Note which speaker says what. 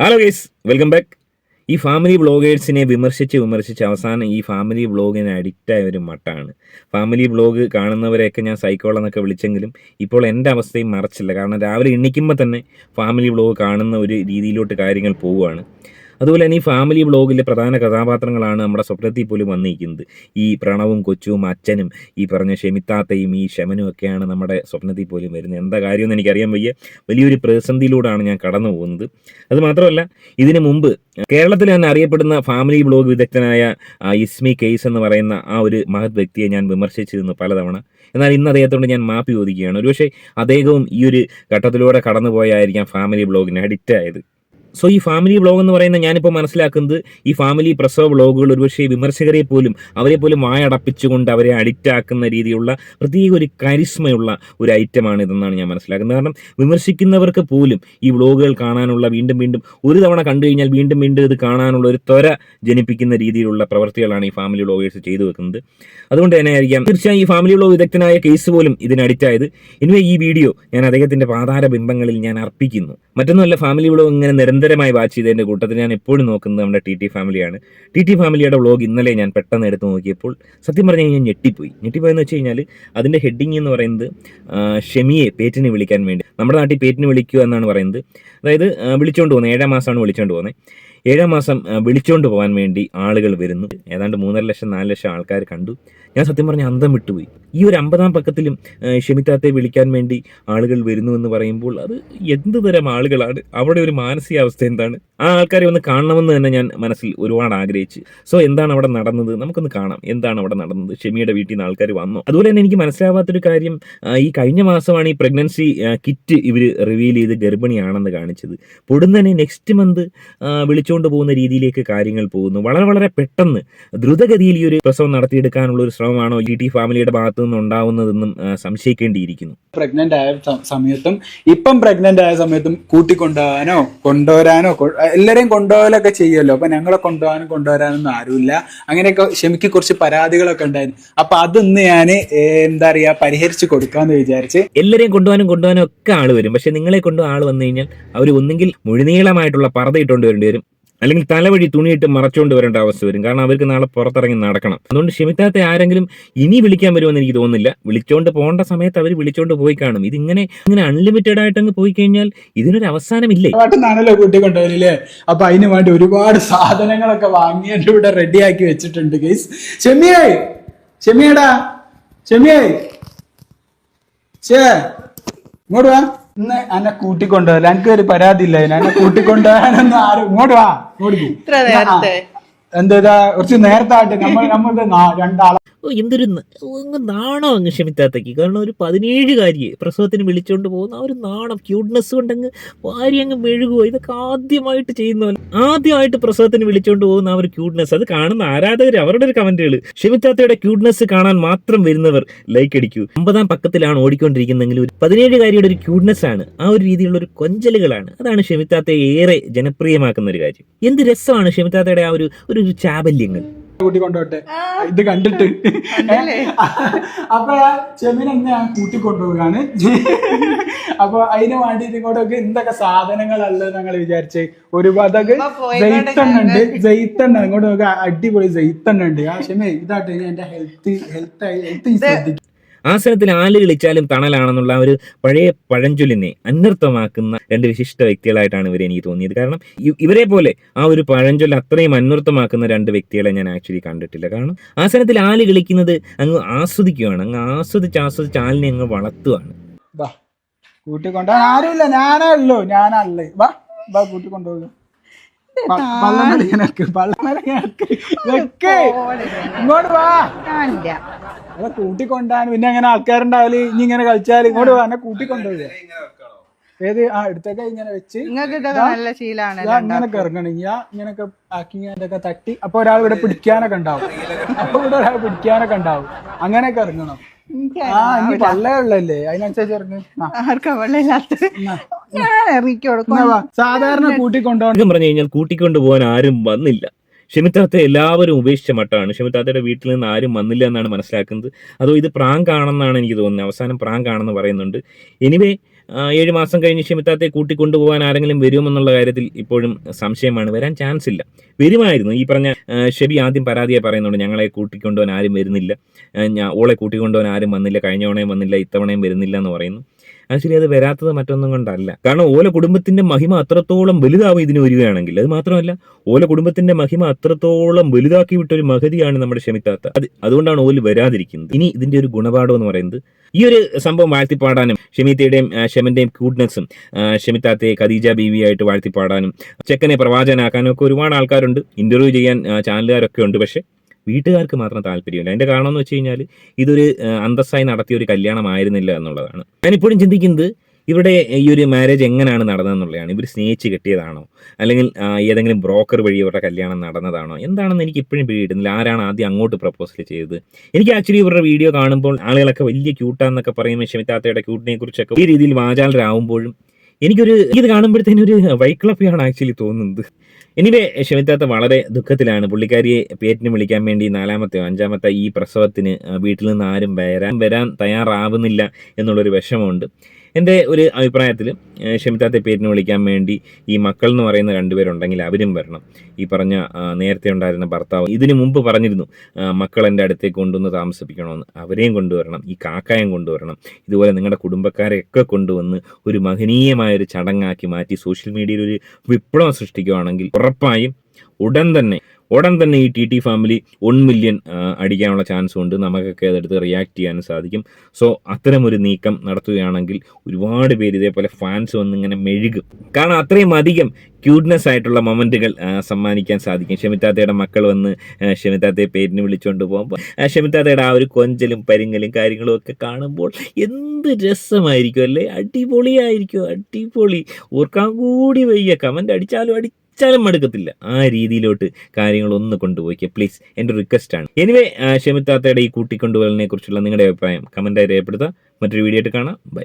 Speaker 1: Hello guys welcome back ഈ family ബ്ലോഗേഴ്സിനെ വിമർശിച്ച് വിമർശിച്ച് അവസാനം ഈ ഫാമിലി ബ്ലോഗിന് അഡിക്റ്റായ ഒരു മട്ടാണ്. ഫാമിലി ബ്ലോഗ് കാണുന്നവരെയൊക്കെ ഞാൻ സൈക്കോൾ എന്നൊക്കെ വിളിച്ചെങ്കിലും ഇപ്പോൾ എന്റെ അവസ്ഥയും മറച്ചില്ല. കാരണം രാവിലെ എണ്ണിക്കുമ്പോൾ തന്നെ ഫാമിലി ബ്ലോഗ് കാണുന്ന ഒരു രീതിയിലോട്ട് കാര്യങ്ങൾ പോവുകയാണ്. അതുപോലെ തന്നെ ഈ ഫാമിലി ബ്ലോഗിലെ പ്രധാന കഥാപാത്രങ്ങളാണ് നമ്മുടെ സ്വപ്നത്തിൽ പോലും വന്നിരിക്കുന്നത്. ഈ പ്രണവും കൊച്ചുവും അച്ഛനും ഈ പറഞ്ഞ ഷെമിത്താത്തയും ഈ ശമനും ഒക്കെയാണ് നമ്മുടെ സ്വപ്നത്തിൽ പോലും വരുന്നത്. എന്താ കാര്യമെന്ന് എനിക്കറിയാൻ വയ്യ. വലിയൊരു പ്രതിസന്ധിയിലൂടെയാണ് ഞാൻ കടന്നു പോകുന്നത്. അത് മാത്രമല്ല ഇതിനു മുമ്പ് കേരളത്തിൽ തന്നെ അറിയപ്പെടുന്ന ഫാമിലി ബ്ലോഗ് വിദഗ്ധനായ ഇസ്മി കേസ് എന്ന് പറയുന്ന ആ ഒരു മഹത് വ്യക്തിയെ ഞാൻ വിമർശിച്ചിരുന്നു പലതവണ. എന്നാൽ ഇന്ന് അദ്ദേഹത്തോട് ഞാൻ മാപ്പ് ചോദിക്കുകയാണ്. ഒരുപക്ഷെ അദ്ദേഹവും ഈ ഒരു ഘട്ടത്തിലൂടെ കടന്നുപോയായിരിക്കാം ഫാമിലി ബ്ലോഗിന് അഡിക്റ്റ് ആയത്. സോ ഈ ഫാമിലി വ്ളോഗ് എന്ന് പറയുന്ന ഞാനിപ്പോൾ മനസ്സിലാക്കുന്നത് ഈ ഫാമിലി പ്രസവ വ്ളോഗുകൾ ഒരുപക്ഷെ വിമർശകരെ പോലും അവരെ പോലും വായടപ്പിച്ചുകൊണ്ട് അവരെ അഡിക്റ്റ് ആക്കുന്ന രീതിയിലുള്ള പ്രത്യേക ഒരു കരിസ്മയുള്ള ഒരു ഐറ്റമാണ് ഇതെന്നാണ് ഞാൻ മനസ്സിലാക്കുന്നത്. കാരണം വിമർശിക്കുന്നവർക്ക് പോലും ഈ വ്ളോഗുകൾ കാണാനുള്ള വീണ്ടും വീണ്ടും ഒരു തവണ കണ്ടു കഴിഞ്ഞാൽ വീണ്ടും വീണ്ടും ഇത് കാണാനുള്ള ഒരു ത്വര ജനിപ്പിക്കുന്ന രീതിയിലുള്ള പ്രവൃത്തികളാണ് ഈ ഫാമിലി വ്ളോഗേഴ്സ് ചെയ്തു വെക്കുന്നത്. അതുകൊണ്ട് തന്നെ ആയിരിക്കാം തീർച്ചയായും ഈ ഫാമിലി വ്ളോഗ് വിദഗ്ധനായ കേസ് പോലും ഇതിന് അഡിക്റ്റ് ആയത്. ഇനിവേ ഈ വീഡിയോ ഞാൻ അദ്ദേഹത്തിന്റെ പാതാര ബിംബങ്ങളിൽ ഞാൻ അർപ്പിക്കുന്നു. മറ്റൊന്നുമല്ല ഫാമിലി വ്ളോഗ് ഇങ്ങനെ നിരന്തരമായി വാച്ച് ചെയ്തതിന്റെ കൂട്ടത്തിൽ ഞാൻ എപ്പോഴും നോക്കുന്നത് നമ്മുടെ ടി ടി ഫാമിലിയാണ്. ടി ടി ഫാമിലിയുടെ വ്ളോഗ് ഇന്നലെ ഞാൻ പെട്ടെന്ന് എടുത്ത് നോക്കിയപ്പോൾ സത്യം പറഞ്ഞു കഴിഞ്ഞാൽ ഞെട്ടിപ്പോയി. ഞെട്ടിപ്പോയെന്ന് വെച്ച് കഴിഞ്ഞാൽ അതിന്റെ ഹെഡിങ് എന്ന് പറയുന്നത് ഷെമിയെ പേറ്റിന് വിളിക്കാൻ വേണ്ടി. നമ്മുടെ നാട്ടിൽ പേറ്റിനെ വിളിക്കുക എന്നാണ് പറയുന്നത്. അതായത് വിളിച്ചുകൊണ്ട് പോകുന്നത് ഏഴാം മാസമാണ് വിളിച്ചുകൊണ്ട് പോകുന്നത് ഏഴാം മാസം വിളിച്ചുകൊണ്ട് പോകാൻ വേണ്ടി ആളുകൾ വരുന്നു. ഏതാണ്ട് മൂന്നര ലക്ഷം നാല് ലക്ഷം ആൾക്കാർ കണ്ടു. ഞാൻ സത്യം പറഞ്ഞാൽ അന്തം വിട്ടുപോയി. ഈ ഒരു അമ്പതാം പക്കത്തിലും ഷമിതാത്തെ വിളിക്കാൻ വേണ്ടി ആളുകൾ വരുന്നു എന്ന് പറയുമ്പോൾ അത് എന്ത് തരം ആളുകളാണ്? അവിടെ ഒരു മാനസികാവസ്ഥ എന്താണ്? ആ ആൾക്കാരെ ഒന്ന് കാണണമെന്ന് തന്നെ ഞാൻ മനസ്സിൽ ഒരുപാട് ആഗ്രഹിച്ചു. സോ എന്താണ് അവിടെ നടന്നത്? നമുക്കൊന്ന് കാണാം. എന്താണ് അവിടെ നടന്നത്? ഷെമിയുടെ വീട്ടിൽ നിന്ന് ആൾക്കാർ വന്നു? അതുപോലെ തന്നെ എനിക്ക് മനസ്സിലാവാത്തൊരു കാര്യം ഈ കഴിഞ്ഞ മാസമാണ് ഈ പ്രഗ്നൻസി കിറ്റ് ഇവർ റിവീൽ ചെയ്ത് ഗർഭിണിയാണെന്ന് കാണിച്ചത്. പൊടുന്നനെ നെക്സ്റ്റ് മന്ത് വിളിച്ചുകൊണ്ട് പോകുന്ന രീതിയിലേക്ക് കാര്യങ്ങൾ പോകുന്നു. വളരെ വളരെ പെട്ടെന്ന് ദ്രുതഗതിയിൽ ഈ ഒരു പ്രസവം നടത്തിയെടുക്കാനുള്ള ഒരു ശ്രമമാണോ? ജി ടി ഫാമിലിയുടെ ഭാഗത്തു നിന്ന് ഉണ്ടാവുന്നതെന്നും സംശയിക്കേണ്ടിയിരിക്കുന്നു.
Speaker 2: പ്രഗ്നന്റ് ആയ സമയത്തും ഇപ്പം പ്രഗ്നന്റ് ആയ സമയത്തും കൂട്ടിക്കൊണ്ടുപോകാനോ കൊണ്ടുവരാനോ എല്ലാവരെയും കൊണ്ടുപോകലൊക്കെ ചെയ്യുമല്ലോ. അപ്പൊ ഞങ്ങളെ കൊണ്ടുപോകാനും കൊണ്ടുവരാനൊന്നും ആരുമില്ല. അങ്ങനെയൊക്കെ ക്ഷമിക്ക് കുറച്ച് പരാതികളൊക്കെ ഉണ്ടായിരുന്നു. അപ്പൊ അതൊന്ന് ഞാൻ എന്താ പറയാ പരിഹരിച്ചു കൊടുക്കാന്ന് വിചാരിച്ച്.
Speaker 1: എല്ലാരെയും കൊണ്ടുപോകാനും കൊണ്ടുപോകാനും ഒക്കെ ആൾ വരും. പക്ഷെ നിങ്ങളെ കൊണ്ടു ആൾ വന്നു കഴിഞ്ഞാൽ അവർ ഒന്നെങ്കിൽ മുഴുനീളമായിട്ടുള്ള പറത ഇട്ടുകൊണ്ട് വരേണ്ടി വരും. അല്ലെങ്കിൽ തലവഴി തുണിയിട്ട് മറച്ചുകൊണ്ട് വരേണ്ട അവസ്ഥ വരും. കാരണം അവർക്ക് നാളെ പുറത്തിറങ്ങി നടക്കണം. അതുകൊണ്ട് ക്ഷമിത്താത്ത ആരെങ്കിലും ഇനി വിളിക്കാൻ വരുമെന്ന് എനിക്ക് തോന്നുന്നില്ല. വിളിച്ചുകൊണ്ട് പോകേണ്ട സമയത്ത് അവർ വിളിച്ചുകൊണ്ട് പോയി കാണും. ഇതിങ്ങനെ ഇങ്ങനെ അൺലിമിറ്റഡ് ആയിട്ട് അങ്ങ് പോയി കഴിഞ്ഞാൽ ഇതിനൊരു അവസാനമില്ലേ?
Speaker 2: നാണല്ലോ കൂട്ടിക്കൊണ്ടുപോയില്ലേ അപ്പൊ അതിന് വേണ്ടി ഒരുപാട് സാധനങ്ങളൊക്കെ വാങ്ങിയിട്ട് ഇവിടെ റെഡിയാക്കി വെച്ചിട്ടുണ്ട് ഗൈസ് ഷെമിയായി ഷെമിയടാ ഷെമിയായി ഇങ്ങോട്ട് വാ. ഇന്ന് എന്നെ കൂട്ടിക്കൊണ്ടുപോകല എനിക്ക് ഒരു പരാതി ഇല്ല എന്നെ കൂട്ടിക്കൊണ്ടുപോകാനൊന്നും ആരും ഇങ്ങോട്ട് വാ. ഇങ്ങോട്ട് എന്താ കുറച്ച് നേരത്തെ ആയിട്ട് നമ്മൾ നമ്മളുടെ നാ- രണ്ടാളെ
Speaker 1: എന്തൊരു നാണം അങ്ങ് ക്ഷമിത്താത്തേക്ക്. കാരണം ഒരു പതിനേഴ് കാര്യ പ്രസവത്തിന് വിളിച്ചുകൊണ്ട് പോകുന്ന ആ ഒരു നാണം ക്യൂട്ട്നെസ് കൊണ്ടങ്ങ് ഭാര്യ അങ്ങ് മെഴുകുക ഇതൊക്കെ ആദ്യമായിട്ട് ചെയ്യുന്നവൻ ആദ്യമായിട്ട് പ്രസവത്തിന് വിളിച്ചുകൊണ്ട് പോകുന്ന ആ ഒരു ക്യൂട്ട്നെസ് അത് കാണുന്ന ആരാധകർ അവരുടെ ഒരു കമന്റുകൾ ക്ഷമിത്താത്തയുടെ ക്യൂട്ട്നെസ് കാണാൻ മാത്രം വരുന്നവർ ലൈക്ക് അടിക്കൂ. അമ്പതാം പക്കത്തിലാണ് ഓടിക്കൊണ്ടിരിക്കുന്നതെങ്കിൽ ഒരു പതിനേഴ് കാര്യയുടെ ഒരു ക്യൂട്ട്നെസ് ആണ്. ആ ഒരു രീതിയിലുള്ള ഒരു കൊഞ്ചലുകളാണ്. അതാണ് ക്ഷമിത്താത്തയെ ഏറെ ജനപ്രിയമാക്കുന്ന ഒരു കാര്യം. എന്ത് രസമാണ് ക്ഷമിത്താത്തയുടെ ആ ഒരു ഒരു ഒരു ചാബല്യങ്ങൾ
Speaker 2: കൂട്ടിക്കൊണ്ടുപോട്ടെ ഇത് കണ്ടിട്ട്. അപ്പൊ ചെമ്മിനെ ഇന്ന് ഞാൻ കൊണ്ടുപോവുകയാണ്. അപ്പൊ അതിന് വേണ്ടിയിട്ട് ഇങ്ങോട്ടൊക്കെ എന്തൊക്കെ സാധനങ്ങളല്ല ഞങ്ങൾ വിചാരിച്ച്? ഒരു പതക് ജയിത്തെണ്ണ ഉണ്ട് ജയിത്തെണ്ണ ഇങ്ങോട്ട് നോക്കുക അടിപൊളി ജയിത്തെണ്ണ ഉണ്ട് ആ ക്ഷമേ ഇതാട്ടെ എന്റെ ഹെൽത്ത് ഹെൽത്ത് ഹെൽത്ത് ശ്രദ്ധിക്കും.
Speaker 1: ആസനത്തിൽ ആൽ കളിച്ചാലും തണലാണെന്നുള്ള ഒരു പഴയ പഴഞ്ചൊല്ലിനെ അന്വർത്ഥമാക്കുന്ന രണ്ട് വിശിഷ്ട വ്യക്തികളായിട്ടാണ് ഇവരെ എനിക്ക് തോന്നിയത്. കാരണം ഇവരെ പോലെ ആ ഒരു പഴഞ്ചൊല്ല് അത്രയും അന്വർത്ഥമാക്കുന്ന രണ്ട് വ്യക്തികളെ ഞാൻ ആക്ച്വലി കണ്ടിട്ടില്ല. കാരണം ആസനത്തിൽ ആൽ കളിക്കുന്നത് അങ്ങ് ആസ്വദിക്കുകയാണ് അങ്ങ് ആസ്വദിച്ച് ആസ്വദിച്ച് ആലിനെ അങ്ങ് വളർത്തുകയാണ്
Speaker 2: ആരുമില്ല. ഞാനേ ഉള്ളൂ. ഞാനല്ലേ. വാ. വാ ഇങ്ങോട്ട് വാ. അതെ കൂട്ടിക്കൊണ്ടാൻ പിന്നെ അങ്ങനെ ആൾക്കാരുണ്ടാവൽ ഇനി ഇങ്ങനെ കളിച്ചാൽ ഇങ്ങോട്ട് പറഞ്ഞ കൂട്ടിക്കൊണ്ടുപോയി ഏത്? ആ എടുത്തൊക്കെ ഇങ്ങനെ വെച്ച്.
Speaker 3: നല്ല ശീലാണ്
Speaker 2: അങ്ങനൊക്കെ ഇങ്ങനൊക്കെ ഇറങ്ങണം ഞാൻ ഇങ്ങനൊക്കെ ആക്കി അതൊക്കെ തട്ടി അപ്പൊ ഒരാൾ ഇവിടെ പിടിക്കാനൊക്കെ ഉണ്ടാവും. അപ്പൊ ഇവിടെ ഒരാൾ പിടിക്കാനൊക്കെ ഉണ്ടാവും. അങ്ങനെയൊക്കെ ഇറങ്ങണം. ആ ഇനി പള്ളയുള്ളല്ലേ അതിനനുസരിച്ച് ഇറങ്ങും.
Speaker 3: ആർക്കാ ഞാൻ
Speaker 2: സാധാരണ
Speaker 1: കൂട്ടിക്കൊണ്ടോ പറഞ്ഞു കഴിഞ്ഞാൽ കൂട്ടിക്കൊണ്ടു പോകാൻ ആരും വന്നില്ല. ഷമിത്താത്ത എല്ലാവരും ഉപേക്ഷിച്ച മട്ടാണ്. ഷമിത്താത്തയുടെ വീട്ടിൽ നിന്ന് ആരും വന്നില്ല എന്നാണ് മനസ്സിലാക്കുന്നത്. അതോ ഇത് പ്രാങ്ക് ആണെന്നാണ് എനിക്ക് തോന്നുന്നത്. അവസാനം പ്രാങ്ക് ആണെന്ന് പറയുന്നുണ്ട്. എനിവേ ഏഴ് മാസം കഴിഞ്ഞ് ഷെമിത്താത്തെ കൂട്ടിക്കൊണ്ടുപോകാൻ ആരെങ്കിലും വരുമെന്നുള്ള കാര്യത്തിൽ ഇപ്പോഴും സംശയമാണ്. വരാൻ ചാൻസ് ഇല്ല. വരുമായിരുന്നു. ഈ പറഞ്ഞ ഷെബി ആദ്യം പരാതിയെ പറയുന്നുണ്ട്. ഞങ്ങളെ കൂട്ടിക്കൊണ്ടുപോകാൻ ആരും വരുന്നില്ല. ഞാൻ ഓളെ കൂട്ടിക്കൊണ്ടുപോകാൻ ആരും വന്നില്ല. കഴിഞ്ഞ തവണയും വന്നില്ല. ഇത്തവണയും വരുന്നില്ല എന്ന് പറയുന്നു. ആക്ച്വലി അത് വരാത്തത് മറ്റൊന്നും കൊണ്ടല്ല. കാരണം ഓല കുടുംബത്തിന്റെ മഹിമ അത്രത്തോളം വലുതാവും ഇതിന് വരികയാണെങ്കിൽ. അത് മാത്രമല്ല ഓല കുടുംബത്തിന്റെ മഹിമ അത്രത്തോളം വലുതാക്കി വിട്ട ഒരു മഹതിയാണ് നമ്മുടെ ക്ഷമിക്കാത്ത അത് അതുകൊണ്ടാണ് ഓൽ വരാതിരിക്കുന്നത്. ഇനി ഇതിന്റെ ഒരു ഗുണപാഠം എന്ന് പറയുന്നത് ഈ ഒരു സംഭവം വാഴ്ത്തിപ്പാടാനും ഷെമിത്തയുടെയും ഷെമന്റെയും ക്യൂട്ട്നെസ്സും ഷെമിത്താത്തയെ ഖദീജ ബീവിയായിട്ട് വാഴ്ത്തിപ്പാടാനും ചെക്കനെ പ്രവാചനാക്കാനും ഒക്കെ ഒരുപാട് ആൾക്കാരുണ്ട്. ഇന്റർവ്യൂ ചെയ്യാൻ ചാനലുകാരൊക്കെ ഉണ്ട്. പക്ഷെ വീട്ടുകാർക്ക് മാത്രം താല്പര്യമില്ല. അതിന്റെ കാരണം എന്ന് വെച്ച് കഴിഞ്ഞാൽ ഇതൊരു അന്തസ്സായി നടത്തിയ ഒരു കല്യാണമായിരുന്നില്ല എന്നുള്ളതാണ്. ഞാനിപ്പോഴും ചിന്തിക്കുന്നത് ഇവിടെ ഈ ഒരു മാരേജ് എങ്ങനെയാണ് നടന്നതെന്നുള്ളതാണ്. ഇവർ സ്നേഹിച്ച് കെട്ടിയതാണോ? അല്ലെങ്കിൽ ഏതെങ്കിലും ബ്രോക്കർ വഴി ഇവരുടെ കല്യാണം നടന്നതാണോ? എന്താണെന്ന് എനിക്ക് ഇപ്പോഴും പിടികിട്ടുന്നില്ല. ആരാണ് ആദ്യം അങ്ങോട്ട് പ്രപ്പോസൽ ചെയ്തത്? എനിക്ക് ആക്ച്വലി ഇവരുടെ വീഡിയോ കാണുമ്പോൾ ആളുകളൊക്കെ വലിയ ക്യൂട്ടാന്നൊക്കെ പറയുമ്പോൾ ഷെമിത്താത്തയുടെ ക്യൂട്ടിനെ കുറിച്ചൊക്കെ ഈ രീതിയിൽ വാചാലരാകുമ്പോഴും എനിക്കൊരു ഇത് കാണുമ്പോഴത്തേനും ഒരു വൈക്ലഫിയാണ് ആക്ച്വലി തോന്നുന്നത്. എനിവേ ക്ഷമിത്താത്ത വളരെ ദുഃഖത്തിലാണ് പുള്ളിക്കാരിയെ പേറ്റിന് വിളിക്കാൻ വേണ്ടി നാലാമത്തെ അഞ്ചാമത്തെ ഈ പ്രസവത്തിന് വീട്ടിൽ നിന്ന് ആരും വരാൻ വരാൻ തയ്യാറാവുന്നില്ല എന്നുള്ളൊരു വിഷമമുണ്ട്. എന്റെ ഒരു അഭിപ്രായത്തിൽ ഷമിതാത്തെ പേരിന് വിളിക്കാൻ വേണ്ടി ഈ മക്കൾ എന്ന് പറയുന്ന രണ്ടുപേരുണ്ടെങ്കിൽ അവരും വരണം. ഈ പറഞ്ഞ നേരത്തെ ഉണ്ടായിരുന്ന ഭർത്താവ് ഇതിനു മുമ്പ് പറഞ്ഞിരുന്നു മക്കൾ എന്റെ അടുത്തേക്ക് കൊണ്ടുവന്ന് താമസിപ്പിക്കണമെന്ന്. അവരെയും കൊണ്ടുവരണം ഈ കാക്കായം കൊണ്ടുവരണം. ഇതുപോലെ നിങ്ങളുടെ കുടുംബക്കാരെയൊക്കെ കൊണ്ടുവന്ന് ഒരു മഹനീയമായ ഒരു ചടങ്ങാക്കി മാറ്റി സോഷ്യൽ മീഡിയയിൽ ഒരു വിപ്ലവം സൃഷ്ടിക്കുകയാണെങ്കിൽ ഉറപ്പായും ഉടൻ തന്നെ ഉടൻ തന്നെ ഈ T T family one million അടിക്കാനുള്ള ചാൻസ് ഉണ്ട്. നമുക്കൊക്കെ അതെടുത്ത് റിയാക്ട് ചെയ്യാനും സാധിക്കും. സോ അത്തരമൊരു നീക്കം നടത്തുകയാണെങ്കിൽ ഒരുപാട് പേര് ഇതേപോലെ ഫാൻസ് വന്നിങ്ങനെ മെഴുകും. കാരണം അത്രയും അധികം ക്യൂട്ട്നെസ് ആയിട്ടുള്ള മൊമെന്റുകൾ സമ്മാനിക്കാൻ സാധിക്കും. ഷെമിത്താത്തയുടെ മക്കൾ വന്ന് ഷെമിത്താത്തയെ പേരിന് വിളിച്ചുകൊണ്ട് പോകുമ്പോൾ ഷെമിത്താത്തയുടെ ആ ഒരു കൊഞ്ചലും പരിങ്ങലും കാര്യങ്ങളും ഒക്കെ കാണുമ്പോൾ എന്ത് രസമായിരിക്കും അല്ലേ? അടിപൊളിയായിരിക്കും അടിപൊളി. ഓർക്കാൻ കൂടി വയ്യ. കമന്റ് അടിച്ചാലും അടിച്ചാലും മടുക്കത്തില്ല. ആ രീതിയിലോട്ട് കാര്യങ്ങളൊന്ന് കൊണ്ടുപോയിക്കുക പ്ലീസ് എന്റെ റിക്വസ്റ്റ് ആണ്. എനിവേ ഷമിത്താത്തയുടെ ഈ കൂട്ടിക്കൊണ്ടുപോകലിനെ കുറിച്ചുള്ള നിങ്ങളുടെ അഭിപ്രായം കമന്റായി രേഖപ്പെടുത്തുക. മറ്റൊരു വീഡിയോ ആയിട്ട് കാണാം. ബൈ